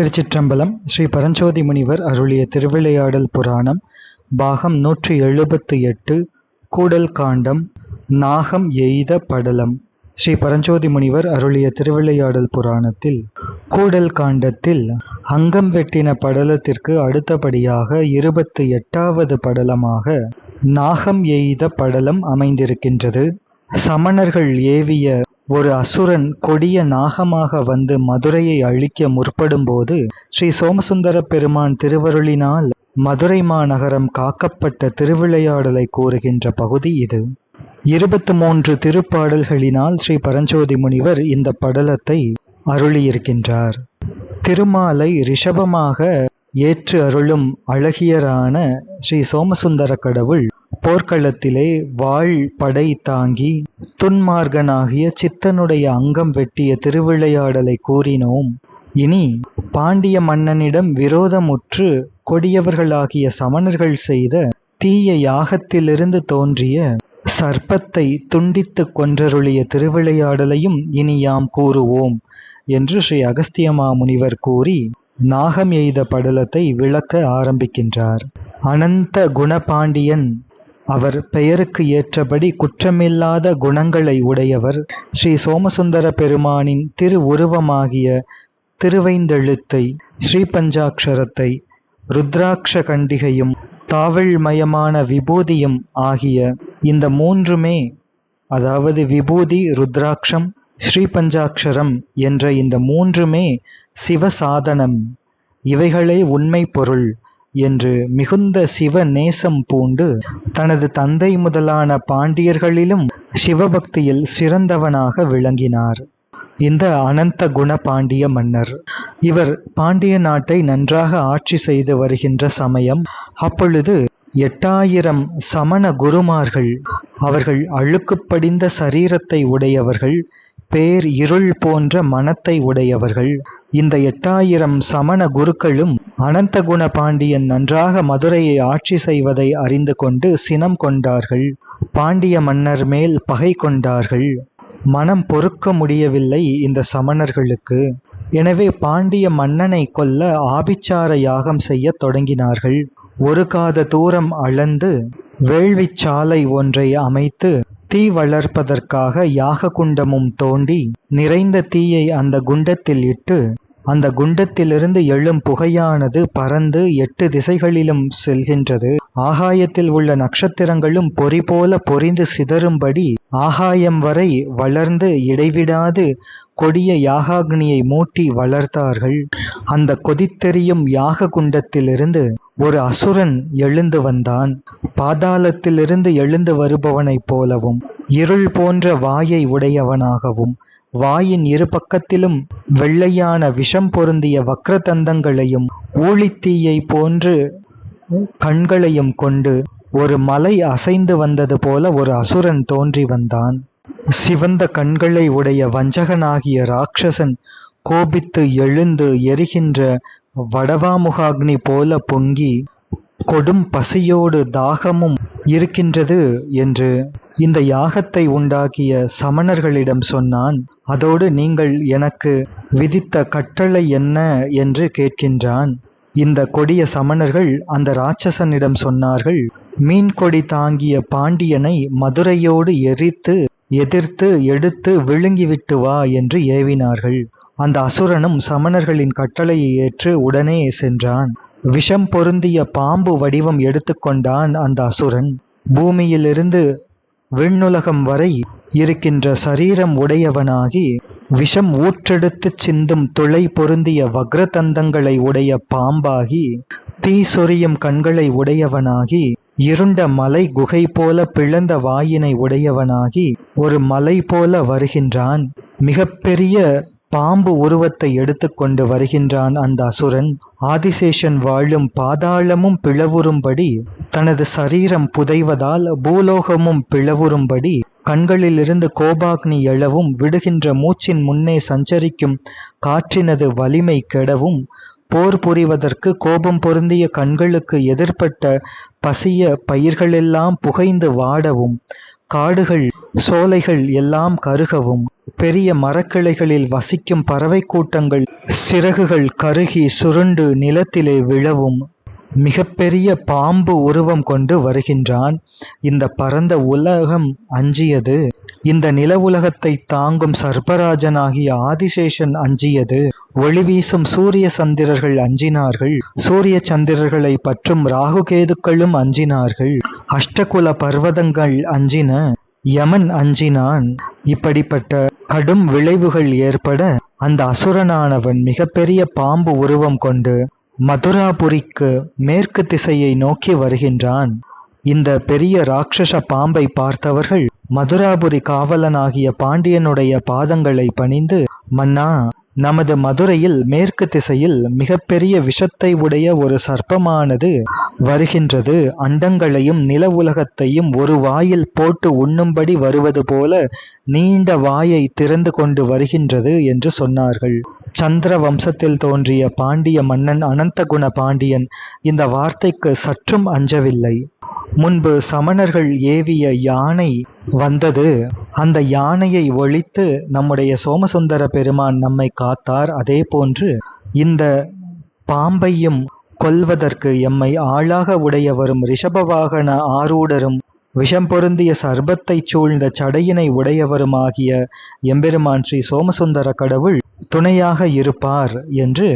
திருச்சிற்றம்பலம் ஸ்ரீ பரஞ்சோதி முனிவர் அருளிய திருவிளையாடல் புராணம் பாகம் நூற்றி எழுபத்து எட்டு கூடல் காண்டம் நாகம் எய்த படலம். ஸ்ரீ பரஞ்சோதி முனிவர் அருளிய திருவிளையாடல் புராணத்தில் கூடல் காண்டத்தில் அங்கம் வெட்டின படலத்திற்கு அடுத்தபடியாக இருபத்து எட்டாவது படலமாக நாகம் எய்த படலம் அமைந்திருக்கின்றது. சமணர்கள் ஏவிய ஒரு அசுரன் கொடிய நாகமாக வந்து மதுரையை அழிக்க முற்படும்போது ஸ்ரீ சோமசுந்தர பெருமான் திருவருளினால் மதுரை மாநகரம் காக்கப்பட்ட திருவிளையாடலை கூறுகின்ற பகுதி இது. இருபத்து மூன்று திருப்பாடல்களினால் ஸ்ரீ பரஞ்சோதி முனிவர் இந்த படலத்தை அருளியிருக்கின்றார். திருமாலை ரிஷபமாக ஏற்று அருளும் அழகியரான ஸ்ரீ சோமசுந்தர கடவுள் போர்க்களத்திலே வாழ் படை தாங்கி துன்மார்கனாகிய சித்தனுடைய அங்கம் வெட்டிய திருவிளையாடலை கூறினோம். இனி பாண்டிய மன்னனிடம் விரோதமுற்று கொடியவர்களாகிய சமணர்கள் செய்த தீய யாகத்திலிருந்து தோன்றிய சர்ப்பத்தை துண்டித்து கொன்றருளிய திருவிளையாடலையும் இனி யாம் கூறுவோம் என்று ஸ்ரீ அகஸ்தியமா முனிவர் கூறி நாகம் எய்த படலத்தை விளக்க ஆரம்பிக்கின்றார். அனந்த குணபாண்டியன் அவர் பெயருக்கு ஏற்றபடி குற்றமில்லாத குணங்களை உடையவர் ஸ்ரீ சோமசுந்தர பெருமானின் திரு உருவமாகிய திருவைந்தெழுத்தை ஸ்ரீபஞ்சாட்சரத்தை ருத்ராட்ச கண்டிகையும் தாவழ்மயமான விபூதியும் ஆகிய இந்த மூன்றுமே அதாவது விபூதி ருத்ராட்சம் ஸ்ரீபஞ்சாட்சரம் என்ற இந்த மூன்றுமே சிவசாதனம். இவைகளே உண்மை பொருள். என்று மிகுந்த சிவ நேசம் பூண்டு தனது தந்தை முதலான பாண்டியர்களிலும் சிவபக்தியில் சிறந்தவனாக விளங்கினார். இந்த அனந்த குண பாண்டிய மன்னர் இவர் பாண்டிய நாட்டை நன்றாக ஆட்சி செய்து வருகின்ற சமயம் அப்பொழுது எட்டாயிரம் சமண குருமார்கள் அவர்கள் அழுக்கு படிந்த சரீரத்தை உடையவர்கள் பேர் இருள் போன்ற மனத்தை உடையவர்கள் இந்த எட்டாயிரம் சமண குருக்களும் அனந்தகுண பாண்டியன் நன்றாக மதுரையை ஆட்சி செய்வதை அறிந்து கொண்டு சினம் கொண்டார்கள். பாண்டிய மன்னர் மேல் பகை கொண்டார்கள். மனம் பொறுக்க முடியவில்லை இந்த சமணர்களுக்கு. எனவே பாண்டிய மன்னனை கொல்ல ஆபிச்சார யாகம் செய்ய தொடங்கினார்கள். ஒரு காத தூரம் அளந்து வேள்விச்சாலை ஒன்றை அமைத்து தீ வளர்ப்பதற்காக யாக குண்டமும் தோண்டி நிறைந்த தீயை அந்த குண்டத்தில் இட்டு அந்த குண்டத்திலிருந்து எழும் புகையானது பறந்து எட்டு திசைகளிலும் செல்கின்றது. ஆகாயத்தில் உள்ள நட்சத்திரங்களும் பொறி போல பொறிந்து சிதறும்படி ஆகாயம் வரை வளர்ந்து இடைவிடாது கொடிய யாகாக்னியை மூட்டி வளர்த்தார்கள். அந்த கொதித்தெறியும் யாக குண்டத்திலிருந்து ஒரு அசுரன் எழுந்து வந்தான். பாதாளத்திலிருந்து எழுந்து வருபவனைப் போலவும் இருள் போன்ற வாயை உடையவனாகவும் வாயின் இரு பக்கத்திலும் வெள்ளையான விஷம் பொருந்திய வக்ரதந்தங்களையும் ஊழித்தீயை போன்று கண்களையும் கொண்டு ஒரு மலை அசைந்து வந்தது போல ஒரு அசுரன் தோன்றி வந்தான். சிவந்த கண்களை உடைய வஞ்சகனாகிய ராட்சசன் கோபித்து எழுந்து எரிகின்ற வடவாமுகாக்னி போல பொங்கி கொடும் பசியோடு தாகமும் இருக்கின்றது என்று இந்த யாகத்தை உண்டாக்கிய சமணர்களிடம் சொன்னான் அதோடு நீங்கள் எனக்கு விதித்த கட்டளை என்ன? என்று கேட்கின்றான். இந்த கொடிய சமணர்கள் அந்த ராட்சசனிடம் சொன்னார்கள் மீன் கொடி தாங்கிய பாண்டியனை மதுரையோடு எரித்து எதிர்த்து எடுத்து விழுங்கிவிட்டு வா என்று ஏவினார்கள். அந்த அசுரனும் சமணர்களின் கட்டளையை ஏற்று உடனே சென்றான். விஷம் பொருந்திய பாம்பு வடிவம் எடுத்துக்கொண்டான் அந்த அசுரன். பூமியிலிருந்து விண்ணுலகம் வரை இருக்கின்ற சரீரம் உடையவனாகி விஷம் ஊற்றெடுத்துச் சிந்தும் துளை பொருந்திய வக்ரதந்தங்களை உடைய பாம்பாகி தீ சொரியும் கண்களை உடையவனாகி இருண்ட மலை குகை போல பிளந்த வாயினை உடையவனாகி ஒரு மலை போல வருகின்றான். மிகப்பெரிய பாம்பு உருவத்தை எடுத்துக்கொண்டு வருகின்றான் அந்த அசுரன். ஆதிசேஷன் வாழும் பாதாளமும் பிளவுறும்படி தனது சரீரம் புதைவதால் பூலோகமும் பிளவுறும்படி கண்களிலிருந்து கோபாக்னி எழவும் விடுகின்ற மூச்சின் முன்னே சஞ்சரிக்கும் காற்றினது வலிமை கெடவும் போர் புரிவதற்கு கோபம் பொருந்திய கண்களுக்கு எதிர்ப்பட்ட பசிய பயிர்களெல்லாம் புகைந்து வாடவும் காடுகள் சோலைகள் எல்லாம் கருகவும். பெரிய மரக்கிளைகளில் வசிக்கும் பறவை கூட்டங்கள் சிறகுகள் கருகி சுருண்டு நிலத்திலே விழவும் மிகப்பெரிய பாம்பு உருவம் கொண்டு வருகின்றான். இந்த பரந்த உலகம் அஞ்சியது. இந்த நில உலகத்தை தாங்கும் சர்பராஜனாகிய ஆதிசேஷன் அஞ்சியது. ஒளி வீசும் சூரிய சந்திரர்கள் அஞ்சினார்கள். சூரிய சந்திரர்களை பற்றும் ராகுகேதுக்களும் அஞ்சினார்கள். அஷ்டகுல பர்வதங்கள் அஞ்சின. யமன் அஞ்சினான். இப்படிப்பட்ட கடும் விளைவுகள் ஏற்பட அந்த அசுரனானவன் மிகப்பெரிய பாம்பு உருவம் கொண்டு மதுராபுரிக்கு மேற்கு திசையை நோக்கி வருகின்றான். இந்த பெரிய ராட்சச பாம்பை பார்த்தவர்கள் மதுராபுரி காவலனாகிய பாண்டியனுடைய பாதங்களை பணிந்து மன்னா நமது மதுரையில் மேற்கு திசையில் மிகப்பெரிய விஷத்தை உடைய ஒரு சர்ப்பமானது வருகின்றது. அண்டங்களையும் நில உலகத்தையும் ஒரு வாயில் போட்டு உண்ணும்படி வருவது போல நீண்ட வாயை திறந்து கொண்டு வருகின்றது என்று சொன்னார்கள். சந்திர வம்சத்தில் தோன்றிய பாண்டிய மன்னன் அனந்தகுண பாண்டியன் இந்த வார்த்தைக்கு சற்றும் அஞ்சவில்லை. முன்பு சமணர்கள் ஏவிய யானை வந்தது. அந்த யானையை ஒழித்து நம்முடைய சோமசுந்தர பெருமான் நம்மை காத்தார். அதே போன்று இந்த பாம்பையும் கொல்வதற்கு எம்மை ஆளாக உடையவரும் ரிஷபவாகன ஆரூடரும் விஷம் பொருந்திய சர்பத்தைச் சூழ்ந்த சடையினை உடையவருமாகிய எம்பெருமான் ஸ்ரீ சோமசுந்தர கடவுள் துணையாக இருப்பார் என்று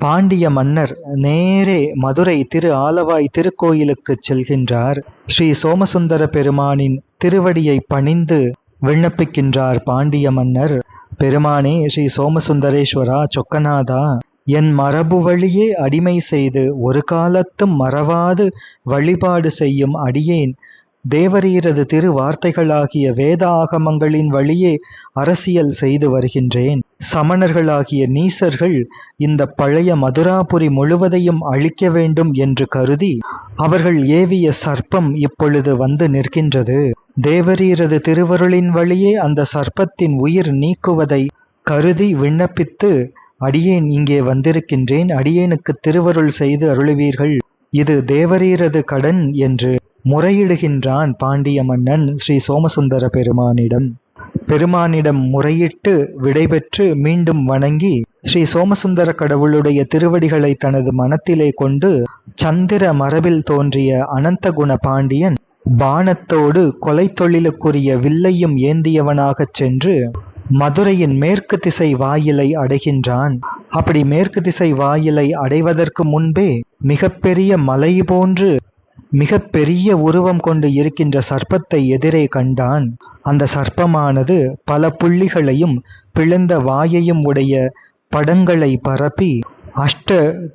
பாண்டிய மன்னர் நேரே மதுரை திரு ஆலவாய் திருக்கோயிலுக்குச் செல்கின்றார். ஸ்ரீ சோமசுந்தர பெருமானின் திருவடியை பணிந்து விண்ணப்பிக்கின்றார் பாண்டிய மன்னர். பெருமானே ஸ்ரீ சோமசுந்தரேஸ்வரா சொக்கநாதா என் மரபு வழியே அடிமை செய்து ஒரு காலத்தும் மறவாது வழிபாடு செய்யும் அடியேன். தேவரீரது திரு வார்த்தைகளாகிய வேத ஆகமங்களின் வழியே அரசியல் செய்து வருகின்றேன். சமணர்களாகிய நீசர்கள் இந்த பழைய மதுராபுரி முழுவதையும் அழிக்க வேண்டும் என்று கருதி அவர்கள் ஏவிய சர்ப்பம் இப்பொழுது வந்து நிற்கின்றது. தேவரீரது திருவருளின் வழியே அந்த சர்ப்பத்தின் உயிர் நீக்குவதை கருதி விண்ணப்பித்து அடியேன் இங்கே வந்திருக்கின்றேன் அடியேனுக்கு திருவருள் செய்து அருளுவீர்கள். இது தேவரீரது கடன் என்று முறையிடுகின்றான் பாண்டிய மன்னன் ஸ்ரீ சோமசுந்தர பெருமானிடம். பெருமானிடம் முறையிட்டு விடைபெற்று மீண்டும் வணங்கி ஸ்ரீ சோமசுந்தர கடவுளுடைய திருவடிகளை தனது மனத்திலே கொண்டு சந்திர மரபில் தோன்றிய அனந்தகுண பாண்டியன் பானத்தோடு கொலை தொழிலுக்குரிய வில்லையும் ஏந்தியவனாகச் சென்று மதுரையின் மேற்கு திசை வாயிலை அடைகின்றான். அப்படி மேற்கு திசை வாயிலை அடைவதற்கு முன்பே மிகப்பெரிய மலை போன்று மிக பெரிய உருவம் கொண்டு இருக்கின்ற சர்ப்பத்தை எதிரே கண்டான். அந்த சர்ப்பமானது பல புள்ளிகளையும் பிளந்த வாயையும் உடைய படங்களை பரப்பி அஷ்ட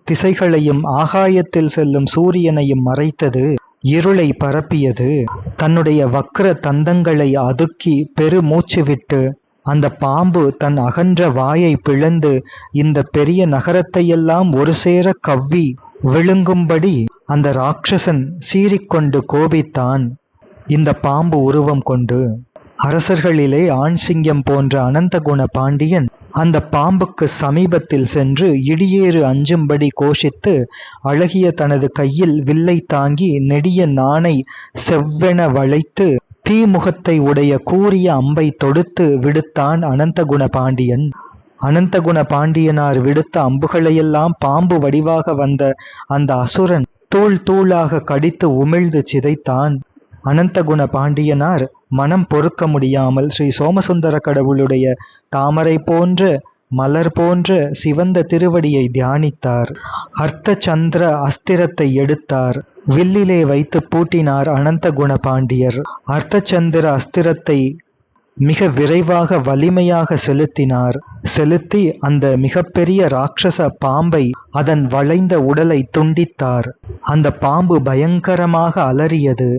திசைகளையும் ஆகாயத்தில் செல்லும் சூரியனையும் மறைத்தது. இருளை பரப்பியது. தன்னுடைய வக்ர தந்தங்களை அதுக்கி பெருமூச்சு விட்டு அந்த பாம்பு தன் அகன்ற வாயை பிளந்து இந்த பெரிய நகரத்தையெல்லாம் ஒரு சேர கவ்வி விழுங்கும்படி அந்த ராட்சசன் சீறிக்கொண்டு கோபித்தான். இந்த பாம்பு உருவம் கொண்டு அரசர்களிலே ஆண் சிங்கம் போன்ற அனந்தகுண பாண்டியன் அந்த பாம்புக்கு சமீபத்தில் சென்று இடியேறு அஞ்சும்படி கோஷித்து அழகிய தனது கையில் வில்லை தாங்கி நெடிய நாணை செவ்வென வளைத்து தீமுகத்தை உடைய கூறிய அம்பை தொடுத்து விடுத்தான் அனந்தகுண பாண்டியன். அனந்தகுண பாண்டியனார் விடுத்த அம்புகளையெல்லாம் பாம்பு வடிவாக வந்த அந்த அசுரன் தூள் தூளாக கடித்து உமிழ்ந்து சிதைத்தான். அனந்தகுண பாண்டியனார் மனம் பொறுக்க முடியாமல் ஸ்ரீ சோமசுந்தர கடவுளுடைய தாமரை போன்ற மலர் போன்ற சிவந்த திருவடியை தியானித்தார். அர்த்த சந்திர அஸ்திரத்தை எடுத்தார். வில்லிலே வைத்து பூட்டினார் அனந்த குண பாண்டியர். அர்த்த சந்திர அஸ்திரத்தை மிக விரைவாக வலிமையாக செலுத்தினார். செலுத்தி அந்த மிகப்பெரிய ராட்சச பாம்பை அதன் வளைந்த உடலை துண்டித்தார். அந்த பாம்பு பயங்கரமாக அலறியது.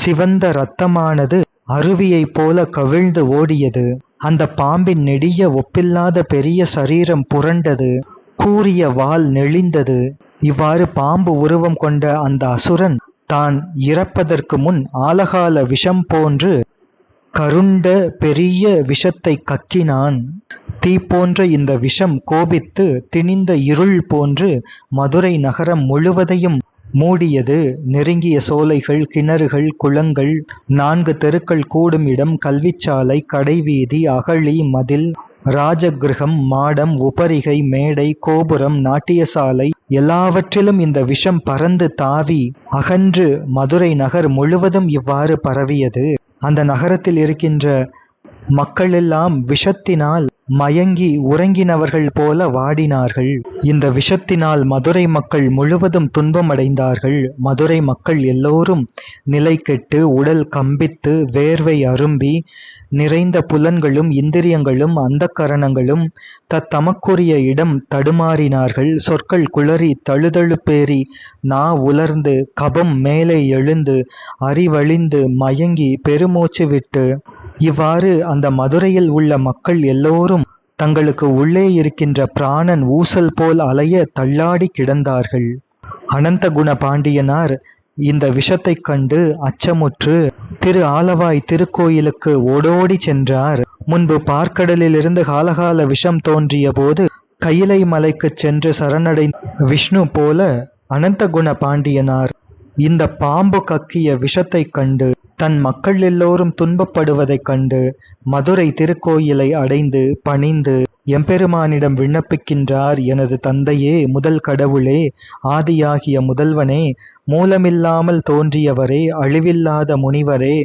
சிவந்த இரத்தமானது அருவியைப் போல கவிழ்ந்து ஓடியது. அந்த பாம்பின் நெடிய ஒப்பில்லாத பெரிய சரீரம் புரண்டது. கூறிய வால் நெளிந்தது. இவ்வாறு பாம்பு உருவம் கொண்ட அந்த அசுரன் தான் இறப்பதற்கு முன் ஆலகால விஷம் போன்று கருண்ட பெரிய விஷத்தை கக்கினான். தீ போன்ற இந்த விஷம் கோபித்து திணிந்த இருள் போன்று மதுரை நகரம் முழுவதையும் மூடியது. நெருங்கிய சோலைகள் கிணறுகள் குளங்கள் நான்கு தெருக்கள் கூடும் இடம் கல்விச்சாலை கடைவீதி அகழி மதில் ராஜகிருகம் மாடம் உபரிகை மேடை கோபுரம் நாட்டியசாலை எல்லாவற்றிலும் இந்த விஷம் பறந்து தாவி அகன்று மதுரை நகர் முழுவதும் இவ்வாறு பரவியது. அந்த நகரத்தில் இருக்கின்ற மக்களெல்லாம் விஷத்தினால் மயங்கி உறங்கினவர்கள் போல வாடினார்கள். இந்த விஷத்தினால் மதுரை மக்கள் முழுவதும் துன்பமடைந்தார்கள். மதுரை மக்கள் எல்லோரும் நிலை கெட்டு உடல் கம்பித்து வேர்வை அரும்பி நிறைந்த புலன்களும் இந்திரியங்களும் அந்த கரணங்களும் தத்தமக்குரிய இடம் தடுமாறினார்கள். சொற்கள் குளறி தழுதழுப்பேறி நா உலர்ந்து கபம் மேலே எழுந்து அறிவழிந்து மயங்கி பெருமூச்சு விட்டு இவ்வாறு அந்த மதுரையில் உள்ள மக்கள் எல்லோரும் தங்களுக்கு உள்ளே இருக்கின்ற பிராணன் ஊசல் போல் அலைய தள்ளாடி கிடந்தார்கள். அனந்தகுண பாண்டியனார் இந்த விஷத்தைக் கண்டு அச்சமுற்று திரு ஆலவாய் திருக்கோயிலுக்கு ஓடோடி சென்றார். முன்பு பார்க்கடலிலிருந்து காலகால விஷம் தோன்றிய போது கையிலை மலைக்குச் சென்று சரணடை விஷ்ணு போல அனந்தகுண பாண்டியனார் இந்த பாம்பு கக்கிய விஷத்தைக் கண்டு தன் மக்கள் எல்லோரும் துன்பப்படுவதைக் கண்டு மதுரை திருக்கோயிலை அடைந்து பணிந்து எம்பெருமானிடம் விண்ணப்பிக்கின்றார் எனது தந்தையே முதல் கடவுளே ஆதியாகிய முதல்வனே மூலமில்லாமல் தோன்றியவரே அழிவில்லாத முனிவரே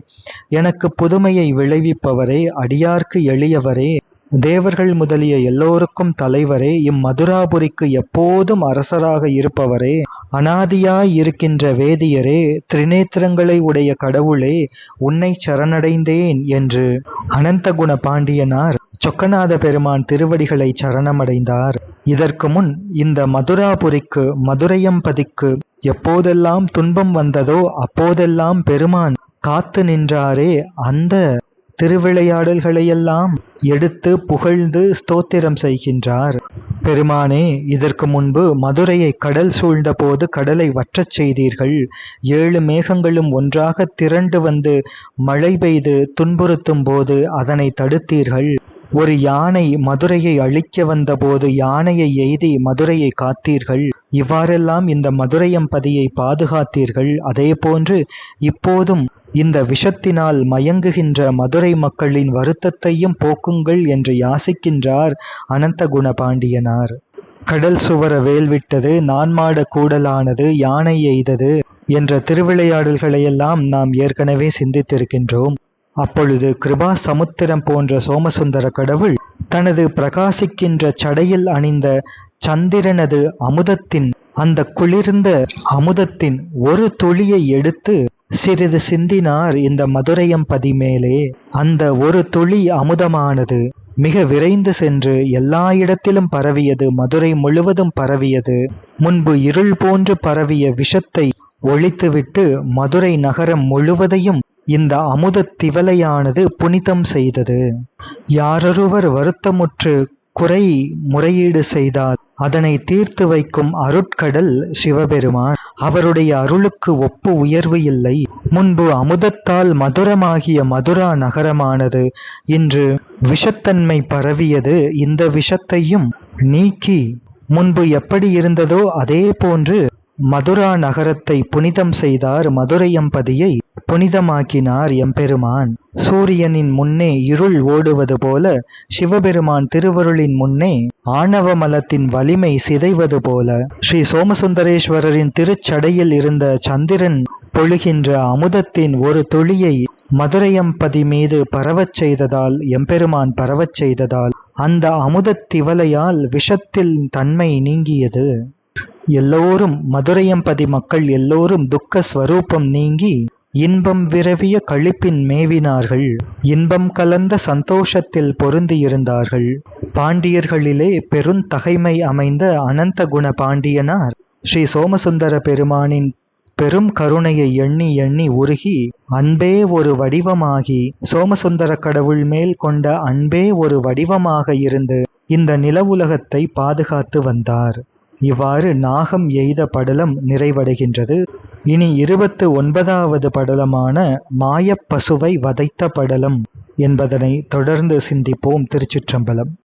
எனக்கு புதுமையை விளைவிப்பவரே அடியார்க்கு எளியவரே. தேவர்கள் முதலிய எல்லோருக்கும் தலைவரே இம்மதுராபுரிக்கு எப்போதும் அரசராக இருப்பவரே அனாதியாய் இருக்கின்ற வேதியரே திரிநேத்திரங்களை உடைய கடவுளே உன்னை சரணடைந்தேன் என்று அனந்தகுண பாண்டியனார் சொக்கநாத பெருமான் திருவடிகளை சரணமடைந்தார். இதற்கு முன் இந்த மதுராபுரிக்கு மதுரையம்பதிக்கு எப்போதெல்லாம் துன்பம் வந்ததோ அப்போதெல்லாம் பெருமான் காத்து நின்றாரே அந்த திருவிளையாடல்களையெல்லாம் எடுத்து புகழ்ந்து ஸ்தோத்திரம் செய்கின்றார். பெருமானே இதற்கு முன்பு மதுரையை கடல் சூழ்ந்தபோது கடலை வற்றச் செய்தீர்கள். ஏழு மேகங்களும் ஒன்றாக திரண்டு வந்து மழை பெய்து துன்புறுத்தும் போது அதனை தடுத்தீர்கள். ஒரு யானை மதுரையை அழிக்க வந்தபோது யானையை எய்தி மதுரையை காத்தீர்கள். இவ்வாறெல்லாம் இந்த மதுரையம்பதியை பாதுகாத்தீர்கள். அதே போன்று இப்போதும் இந்த விஷத்தினால் மயங்குகின்ற மதுரை மக்களின் வருத்தத்தையும் போக்குங்கள் என்று யாசிக்கின்றார் அனந்தகுண பாண்டியனார். கடல் சுவர வேல்விட்டது நான்மாட கூடலானது யானை எய்தது என்ற திருவிளையாடல்களையெல்லாம் நாம் ஏற்கனவே சிந்தித்திருக்கின்றோம். அப்பொழுது கிருபா சமுத்திரம் போன்ற சோமசுந்தர கடவுள் தனது பிரகாசிக்கின்ற சடையில் அணிந்த சந்திரனது அமுதத்தின் அந்த குளிர்ந்த அமுதத்தின் ஒரு துளியை எடுத்து சிறிது சிந்தினார் இந்த மதுரையம்பதி மேலே அந்த ஒரு துளி அமுதமானது மிக விரைந்து சென்று எல்லா இடத்திலும் பரவியது மதுரை முழுவதும் பரவியது. முன்பு இருள் போன்று பரவிய விஷத்தை ஒழித்துவிட்டு மதுரை நகரம் முழுவதையும் இந்த அமுதத் திவலையானது புனிதம் செய்தது. யாரொருவர் வருத்தமுற்று குறை முறையீடு செய்தால் அதனை தீர்த்து வைக்கும் அருட்கடல் சிவபெருமான். அவருடைய அருளுக்கு ஒப்பு உயர்வு இல்லை. முன்பு அமுதத்தால் மதுரமாகிய மதுரா நகரமானது இன்று விஷத்தன்மை பரவியது. இந்த விஷத்தையும் நீக்கி முன்பு எப்படி இருந்ததோ அதே போன்று மதுரா நகரத்தை புனிதம் செய்தார் மதுரையம்பதியை புனிதமாக்கினார் எம்பெருமான். சூரியனின் முன்னே இருள் ஓடுவது போல சிவபெருமான் திருவருளின் முன்னே ஆணவ மலத்தின் வலிமை சிதைவது போல ஸ்ரீ சோமசுந்தரேஸ்வரரின் திருச்சடையில் இருந்த சந்திரன் பொழுகின்ற அமுதத்தின் ஒரு துளியை மதுரையம்பதி மீது பரவச் செய்ததால் எம்பெருமான் பரவச் செய்ததால் அந்த அமுதத் திவலையால் விஷத்தில் தன்மை நீங்கியது. எல்லோரும் மதுரையம்பதி மக்கள் எல்லோரும் துக்க ஸ்வரூபம் நீங்கி இன்பம் விரவிய களிப்பின் மேவினார்கள். இன்பம் கலந்த சந்தோஷத்தில் பொருந்தியிருந்தார்கள். பாண்டியர்களிலே பெருந்தகைமை அமைந்த அனந்த குண பாண்டியனார் ஸ்ரீ சோமசுந்தர பெருமானின் பெரும் கருணையை எண்ணி எண்ணி உருகி அன்பே ஒரு வடிவமாகி சோமசுந்தர கடவுள் மேல் கொண்ட அன்பே ஒரு வடிவமாக இருந்து இந்த நிலவுலகத்தை பாதுகாத்து வந்தார். இவ்வாறு நாகம் எய்த படலம் நிறைவடைகின்றது. இனி இருபத்து ஒன்பதாவது படலமான மாயப்பசுவை வதைத்த படலம் என்பதனை தொடர்ந்து சிந்திப்போம் திருச்சிற்றம்பலம்.